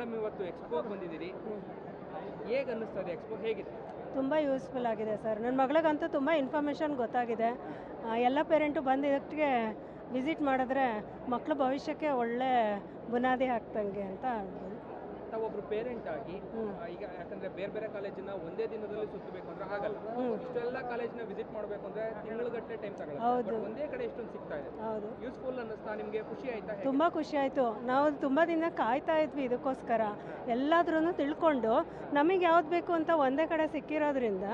Madam ಇವತ್ತು ಎಕ್ಸ್ಪೋಗೆ ಬಂದಿದ್ದೀರಿ. ಹೇಗೆ ಅನ್ನಿಸ್ತದೆ ಎಕ್ಸ್ಪೋ ಹೇಗಿದೆ? ತುಂಬ ಯೂಸ್ಫುಲ್ ಆಗಿದೆ ಸರ್. ನನ್ನ ಮಗಳಿಗಂತೂ ತುಂಬ ಇನ್ಫಾರ್ಮೇಷನ್ ಗೊತ್ತಾಗಿದೆ. ಆ, ಎಲ್ಲ ಪೇರೆಂಟು ಬಂದು ಇದಕ್ಕೆ ವಿಸಿಟ್ ಮಾಡಿದ್ರೆ ಮಕ್ಕಳ ಭವಿಷ್ಯಕ್ಕೆ ಒಳ್ಳೆ ಬುನಾದಿ ಹಾಕ್ದಂಗೆ ಅಂತ ಹೇಳ್ಬೋದು. ತಾವೊಬ್ರು ಪೇರೆಂಟ್ ಆಗಿ ಹ್ಮ್. ಆ, ಈಗ ಯಾಕಂದ್ರೆ ಬೇರೆ ಬೇರೆ ಕಾಲೇಜಿನ ಒಂದೇ ದಿನದಲ್ಲಿ ಸುತ್ತಬೇಕು ಅಂದ್ರೆ ಆಗಲ್ಲ. ಇಷ್ಟೆಲ್ಲ ಕಾಲೇಜ್ನ ವಿಸಿಟ್ ಮಾಡಬೇಕು ಅಂದ್ರೆ ತಿಂಗಳುಗಟ್ಟಲೆ ಟೈಮ್ ಒಂದೇ ಕಡೆ ಇಷ್ಟೊಂದು ಸಿಗ್ತಾ ಇದೆ. ಹೌದು. ಯೂಸ್ಫುಲ್ ಅನ್ನಿಸ್ತಾ ನಿಮಗೆ ಖುಷಿ ಆಯ್ತಾ? ತುಂಬ ಖುಷಿ ಆಯಿತು. ನಾವು ತುಂಬ ದಿನ ಕಾಯ್ತಾ ಇದ್ವಿ ಇದಕ್ಕೋಸ್ಕರ. ಎಲ್ಲಾದ್ರೂ ತಿಳ್ಕೊಂಡು ನಮಗೆ ಯಾವ್ದು ಬೇಕು ಅಂತ ಒಂದೇ ಕಡೆ ಸಿಕ್ಕಿರೋದ್ರಿಂದ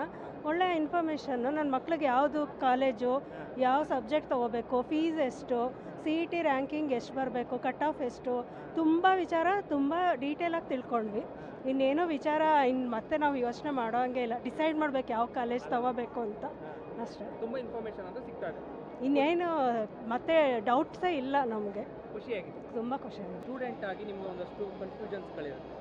ಒಳ್ಳೆ ಇನ್ಫಾರ್ಮೇಷನ್ನು ನನ್ನ ಮಕ್ಳಿಗೆ ಯಾವುದು ಕಾಲೇಜು ಯಾವ ಸಬ್ಜೆಕ್ಟ್ ತಗೋಬೇಕು ಫೀಸ್ ಎಷ್ಟು ಸಿ ಇ ಟಿ ರ್ಯಾಂಕಿಂಗ್ ಎಷ್ಟು ಬರಬೇಕು ಕಟ್ ಆಫ್ ಎಷ್ಟು ತುಂಬ ವಿಚಾರ ತುಂಬ ಡೀಟೇಲಾಗಿ ತಿಳ್ಕೊಂಡ್ವಿ. ಇನ್ನೇನೋ ವಿಚಾರ ಇನ್ನು ಮತ್ತೆ ನಾವು ಯೋಚನೆ ಮಾಡೋ ಹಂಗೆ ಇಲ್ಲ. ಡಿಸೈಡ್ ಮಾಡ್ಬೇಕು ಯಾವ ಕಾಲೇಜ್ ತಗೋಬೇಕು ಅಂತ. ಅಷ್ಟೇ. ತುಂಬ ಇನ್ಫಾರ್ಮೇಶನ್ ಅಂತ ಸಿಗ್ತಾ ಇದೆ. ಇನ್ನೇನು ಮತ್ತೆ ಡೌಟ್ಸೇ ಇಲ್ಲ ನಮಗೆ. ಖುಷಿಯಾಗಿದೆ. ತುಂಬ ಖುಷಿ ಆಗಿದೆ ಸ್ಟೂಡೆಂಟ್ ಆಗಿ ನಿಮ್ಗೆ ಒಂದಷ್ಟು ಕನ್ಫ್ಯೂಷನ್ಸ್ಗಳಿರುತ್ತೆ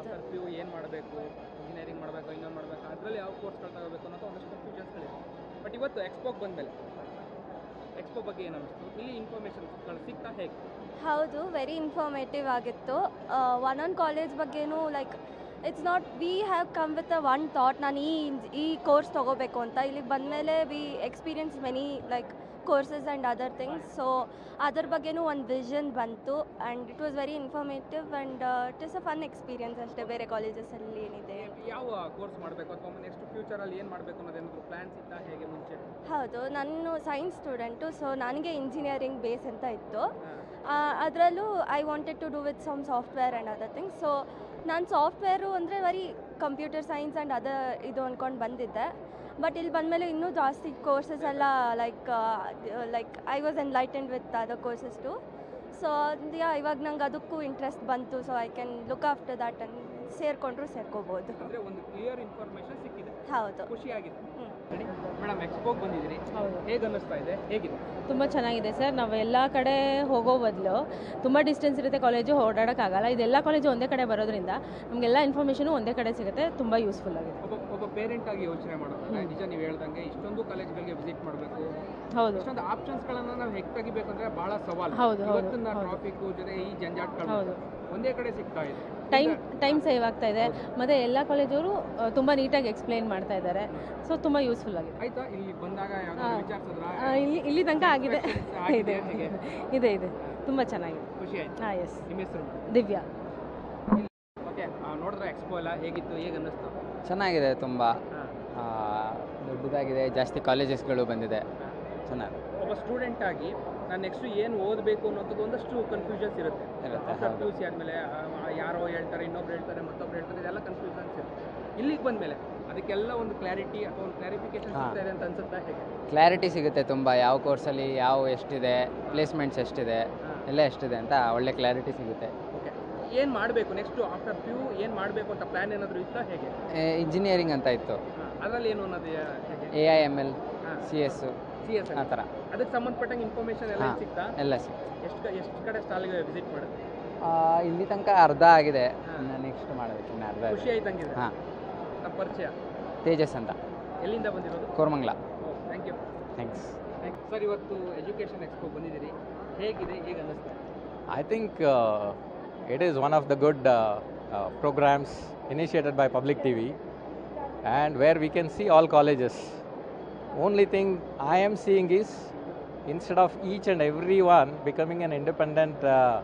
ಆಫ್ಟರ್ ಪಿ ಯು ಏನು ಮಾಡಬೇಕು ಇಂಜಿನಿಯರಿಂಗ್ ಮಾಡಬೇಕು ಇನ್ನೊಂದು ಮಾಡಬೇಕು ಅದರಲ್ಲಿ ಯಾವ ಕೋರ್ಸ್ಗಳು ತಗೋಬೇಕು ಅನ್ನೋದು ಒಂದಷ್ಟು ಕನ್ಫ್ಯೂಷನ್ಸ್ಗಳಿದೆ ಬಟ್ ಇವತ್ತು ಎಕ್ಸ್ಪೋಗೆ ಬಂದಮೇಲೆ ಎಕ್ಸ್ಪೋ ಬಗ್ಗೆ ಏನು ಇಲ್ಲಿ ಇನ್ಫಾರ್ಮೇಷನ್ಸ್ಗಳು ಸಿಗ್ತಾ ಹೇಗೆ? ಹೌದು ವೆರಿ ಇನ್ಫಾರ್ಮೇಟಿವ್ ಆಗಿತ್ತು. ಒನ್ ಒನ್ ಕಾಲೇಜ್ ಬಗ್ಗೆನೂ like it's not we have come with a one thought ನಾನು ಈ ಈ ಕೋರ್ಸ್ ತೊಗೋಬೇಕು ಅಂತ. ಇಲ್ಲಿಗೆ ಬಂದಮೇಲೆ we experience many like courses and other things so ಅದ್ರ ಬಗ್ಗೆನೂ ಒಂದು ವಿಷನ್ ಬಂತು and it was very informative and it is a fun experience ಅಷ್ಟೇ ಬೇರೆ ಕಾಲೇಜಸಲ್ಲಿ ಏನಿದೆ. ಯಾವ ಕೋರ್ಸ್ ಮಾಡಬೇಕು ಅಥವಾ ನೆಕ್ಸ್ಟ್ ಫ್ಯೂಚರಲ್ಲಿ ಏನು ಮಾಡಬೇಕು ಅನ್ನೋದೇನಾದ್ರು ಪ್ಲಾನ್ಸ್ ಇತ್ತಾ? ಹೇಗೆ ಮುಂಚೆ? ಹೌದು ನಾನು ಸೈನ್ಸ್ ಸ್ಟೂಡೆಂಟು ಸೊ ನನಗೆ ಇಂಜಿನಿಯರಿಂಗ್ ಬೇಸ್ ಅಂತ ಇತ್ತು. ಅದರಲ್ಲೂ I wanted to do with some software and other things so ನಾನು ಸಾಫ್ಟ್ವೇರು ಅಂದರೆ ಬರೀ ಕಂಪ್ಯೂಟರ್ ಸೈನ್ಸ್ ಆ್ಯಂಡ್ ಅದರ್ ಇದು ಅಂದ್ಕೊಂಡು ಬಂದಿದ್ದೆ. ಬಟ್ ಇಲ್ಲಿ ಬಂದಮೇಲೆ ಇನ್ನೂ ಜಾಸ್ತಿ ಕೋರ್ಸಸ್ ಎಲ್ಲ like like I was enlightened with other courses too so yeah ಇವಾಗ ನಂಗೆ ಅದಕ್ಕೂ ಇಂಟ್ರೆಸ್ಟ್ ಬಂತು. So I can look after that and ಸೇರಿಕೊಂಡ್ರು ಸೇರ್ಕೋಬೋದು. ಅಂದ್ರೆ ಒಂದು ಕ್ಲಿಯರ್ ಇನ್ಫಾರ್ಮೇಷನ್ ಸಿಕ್ಕಿದೆ. ಹೌದು. ಖುಷಿಯಾಗಿದೆ. ಹ್ಮ್. ಮೇಡಮ್ ಎಕ್ಸ್ಪೋಗೆ ಬಂದಿದ್ದೀರಿ. ಹೌದು. ಹೇಗೆ ಅನ್ನಿಸ್ತಾ ಇದೆ? ಹೇಗಿದೆ? ತುಂಬ ಚೆನ್ನಾಗಿದೆ ಸರ್. ನಾವು ಎಲ್ಲ ಕಡೆ ಹೋಗೋ ಬದಲು ತುಂಬ ಡಿಸ್ಟೆನ್ಸ್ ಇರುತ್ತೆ ಕಾಲೇಜು ಓಡಾಡೋಕ್ಕಾಗಲ್ಲ. ಇದೆಲ್ಲ ಕಾಲೇಜು ಒಂದೇ ಕಡೆ ಬರೋದ್ರಿಂದ ನಮಗೆಲ್ಲ ಇನ್ಫಾರ್ಮೇಷನು ಒಂದೇ ಕಡೆ ಸಿಗುತ್ತೆ. ತುಂಬ ಯೂಸ್ಫುಲ್ ಆಗಿದೆ. ಒಬ್ಬ ಒಬ್ಬ ಪೇರೆಂಟ್ ಆಗಿ ಯೋಚನೆ ಮಾಡೋದಾದ್ರೆ ನಿಜ ನೀವು ಹೇಳ್ದಂಗೆ ಇಷ್ಟೊಂದು ಕಾಲೇಜ್ಗಳಿಗೆ ವಿಸಿಟ್ ಮಾಡಬೇಕು. ಹೌದು. ಇಷ್ಟೊಂದು ಆಪ್ಷನ್ಸ್ಗಳನ್ನು ನಾವು ಹೆಕ್ ತೆಗಿಬೇಕಂದ್ರೆ ಭಾಳ ಸವಾಲು. ಹೌದು, ಹೌದು, ಇವತ್ತಿನ ಟ್ರಾಫಿಕ್ ಜೊತೆ ಈ ಜಂಜಾಟ್ಗಳು ಹೌದು. ಒಂದೇ ಕಡೆ ಸಿಗ್ತಾ ಇದೆ. ಟೈಮ್ ಟೈಮ್ ಸೇವ್ ಆಗ್ತಾ ಇದೆ. ಮತ್ತೆ ಎಲ್ಲ ಕಾಲೇಜವರು ತುಂಬ ನೀಟಾಗಿ ಎಕ್ಸ್ಪ್ಲೈನ್ ಮಾಡ್ತಾ ಇದ್ದಾರೆ. ಸೊ ತುಂಬ ಯೂಸ್ಫುಲ್ ಆಗಿದೆ. ಆಯ್ತಾ? ಇಲ್ಲಿ. ಇಲ್ಲಿ ಇಲ್ಲಿ ತನಕ ಆಗಿದೆ. ಇದೆ ಇದೆ. ಇದೆ ತುಂಬ ಚೆನ್ನಾಗಿದೆ. ಖುಷಿ ಆಯ್ತು. ಹಾಂ ಎಸ್ ನಿಮ್ಮ ಹೆಸರು? ದಿವ್ಯಾ. ಓಕೆ ನೋಡಿದ್ರೆ ಎಕ್ಸ್ಪೋ ಎಲ್ಲ ಹೇಗಿತ್ತು ಹೇಗೆ ಅನ್ನಿಸ್ತು? ಚೆನ್ನಾಗಿದೆ ತುಂಬ. ದೊಡ್ಡದಾಗಿದೆ. ಜಾಸ್ತಿ ಕಾಲೇಜಸ್ಗಳು ಬಂದಿದೆ. ಚೆನ್ನಾಗಿ ಒಬ್ಬ ಸ್ಟೂಡೆಂಟ್ ಆಗಿ ನಾನು ನೆಕ್ಸ್ಟ್ ಏನು ಓದಬೇಕು ಅನ್ನೋದಕ್ಕೆ ಒಂದಷ್ಟು ಕನ್ಫ್ಯೂಷನ್ಸ್ ಇರುತ್ತೆ. ಆಫ್ಟರ್. ಪಿ ಯು ಸಿ ಆದಮೇಲೆ ಯಾರೋ ಹೇಳ್ತಾರೆ ಇನ್ನೊಬ್ರು ಹೇಳ್ತಾರೆ ಮತ್ತೊಬ್ರು ಹೇಳ್ತಾರೆ ಇದೆಲ್ಲ ಕನ್ಫ್ಯೂಷನ್ಸ್ ಇರುತ್ತೆ. ಇಲ್ಲಿಗೆ ಬಂದಮೇಲೆ ಅದಕ್ಕೆಲ್ಲ ಒಂದು ಕ್ಲಾರಿಟಿ ಅಥವಾ ಒಂದು ಕ್ಲಾರಿಫಿಕೇಶನ್. ಸಿಗ್ತಾ ಇದೆ ಅಂತ ಅನ್ಸುತ್ತಾ ಹೇಗೆ? ಕ್ಲಾರಿಟಿ ಸಿಗುತ್ತೆ ತುಂಬ. ಯಾವ ಕೋರ್ಸಲ್ಲಿ ಯಾವ ಎಷ್ಟಿದೆ ಪ್ಲೇಸ್ಮೆಂಟ್ಸ್ ಎಷ್ಟಿದೆ. ಎಲ್ಲ ಎಷ್ಟಿದೆ ಅಂತ ಒಳ್ಳೆ ಕ್ಲಾರಿಟಿ ಸಿಗುತ್ತೆ. ಓಕೆ. ಏನು ಮಾಡಬೇಕು ನೆಕ್ಸ್ಟ್ ಆಫ್ಟರ್ ಪಿ ಯು ಏನು ಮಾಡಬೇಕು ಅಂತ ಪ್ಲ್ಯಾನ್ ಏನಾದರೂ ಇತ್ತಾ ಹೇಗೆ? ಇಂಜಿನಿಯರಿಂಗ್ ಅಂತ ಇತ್ತು. ಅದರಲ್ಲಿ ಏನು ಅನ್ನೋದು A I M L. C S C S ಆ ಥರ. ಅದಕ್ಕೆ ಸಂಬಂಧಪಟ್ಟಂಗೆ ಇನ್ಫಾರ್ಮೇಷನ್ ಎಲ್ಲ ಹಾ. ಸಿಗ್ತಾ? ಎಲ್ಲ ಸಿಗುತ್ತೆ ಎಷ್ಟು ಎಷ್ಟು ಕಡೆ ಸ್ಟಾಲ್ಗೆ ವಿಸಿಟ್ ಮಾಡಿದ್ರೆ? ಆ, ಇಲ್ಲಿ ತನಕ ಅರ್ಧ ಆಗಿದೆ. ಹಾ. ನೆಕ್ಸ್ಟ್ ಮಾಡಬೇಕು ಇನ್ನು ಅರ್ಧ ಖುಷಿ ಆಯ್ತಂಗಿದೆ ಹಾಂ. ನಮ್ಮ ಪರಿಚಯ. ತೇಜಸ್ ಅಂತ. ಎಲ್ಲಿಂದ ಬಂದಿರೋದು? Koramangala. Thank you thanks sir ಇವತ್ತು ಎಜುಕೇಷನ್ ಎಕ್ಸ್ಪೋ ಬಂದಿದ್ದೀರಿ. ಹೇಗಿದೆ ಹೇಗೆ ಅನ್ನಿಸ್ತಾ? I think uh, it is one of the good uh, uh, programs initiated by Public TV and where we can see all colleges. Only thing I am seeing is instead of each and every one becoming an independent uh,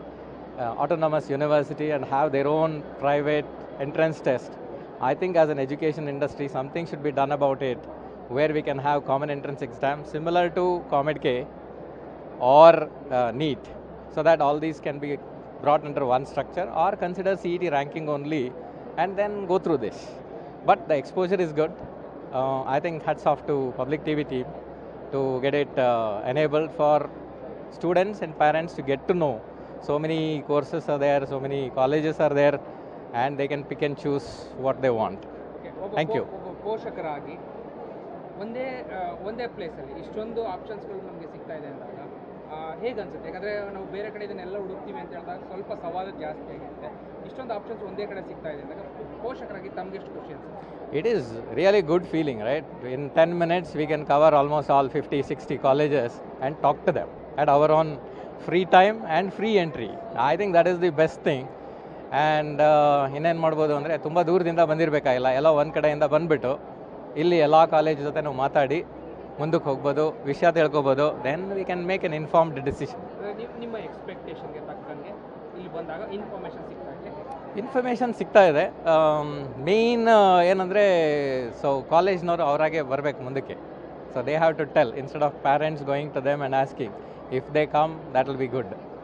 uh, autonomous university and have their own private entrance test, I think as an education industry something should be done about it where we can have common entrance exam similar to ComEd K or uh, NEET so that all these can be brought under one structure or consider CET ranking only and then go through this. But the exposure is good. Uh, I think hats off to public TV team to get it uh, enabled for students and parents to get to know so many courses are there, so many colleges are there and they can pick and choose what they want. Okay, ಒಬ್ಬ Thank ಪೋ- you. ಒಬ್ಬ ಪೋಷಕರಾಗಿ ಒಂದೇ ಆ, ಒಂದೇ ಪ್ಲೇಸಲ್ಲಿ ಇಷ್ಟೊಂದು ಆಪ್ಷನ್ಸ್ಗಳು ನಮಗೆ ಸಿಗ್ತಾ ಇದೆ ಅಂದಾಗ ಹೇಗೆ ಅನ್ಸುತ್ತೆ ಯಾಕಂದರೆ ನಾವು ಬೇರೆ ಕಡೆ ಇದನ್ನೆಲ್ಲ ಹುಡುಕ್ತೀವಿ ಅಂತ ಹೇಳಿದಾಗ ಸ್ವಲ್ಪ ಸವಾಲು ಜಾಸ್ತಿ ಆಗಿರುತ್ತೆ ಇಷ್ಟೊಂದು ಆಪ್ಷನ್ಸ್ ಒಂದೇ ಕಡೆ ಸಿಗ್ತಾ ಇದೆ ಅಂದಾಗ ಪೋಷಕರಾಗಿ ತಮ್ಗೆ ಎಷ್ಟು ಖುಷಿ ಅನ್ಸುತ್ತೆ? It is really good feeling right in ten minutes we can cover almost all fifty sixty colleges and talk to them at our own free time and free entry I think that is the best thing and ಇನ್ನೇನು ಮಾಡ್ಬೋದು ಅಂದರೆ ತುಂಬ ದೂರದಿಂದ ಬಂದಿರಬೇಕಾಗಿಲ್ಲ ಎಲ್ಲ ಒಂದು ಕಡೆಯಿಂದ ಬಂದುಬಿಟ್ಟು ಇಲ್ಲಿ ಎಲ್ಲ ಕಾಲೇಜ್ ಜೊತೆ ನಾವು ಮಾತಾಡಿ ಮುಂದಕ್ಕೆ ಹೋಗ್ಬೋದು ವಿಷಯ ತಿಳ್ಕೊಬೋದು then we can make an informed decision ನಿಮ್ಮ ಎಕ್ಸ್ಪೆಕ್ಟೇಷನ್ಗೆ ತಕ್ಕಂಗೆ ಇಲ್ಲಿ ಬಂದಾಗ ಇನ್ಫಾರ್ಮೇಷನ್ ಸಿಗ್ತಾ ಇದೆ. ಇನ್ಫಾರ್ಮೇಷನ್ ಸಿಗ್ತಾ ಇದೆ. ಮೇಯ್ನ್ ಏನಂದರೆ ಸೊ ಕಾಲೇಜ್ನವರು ಅವರಾಗೆ ಬರಬೇಕು ಮುಂದಕ್ಕೆ. So they have to tell instead of parents going to them and asking if they come that will be good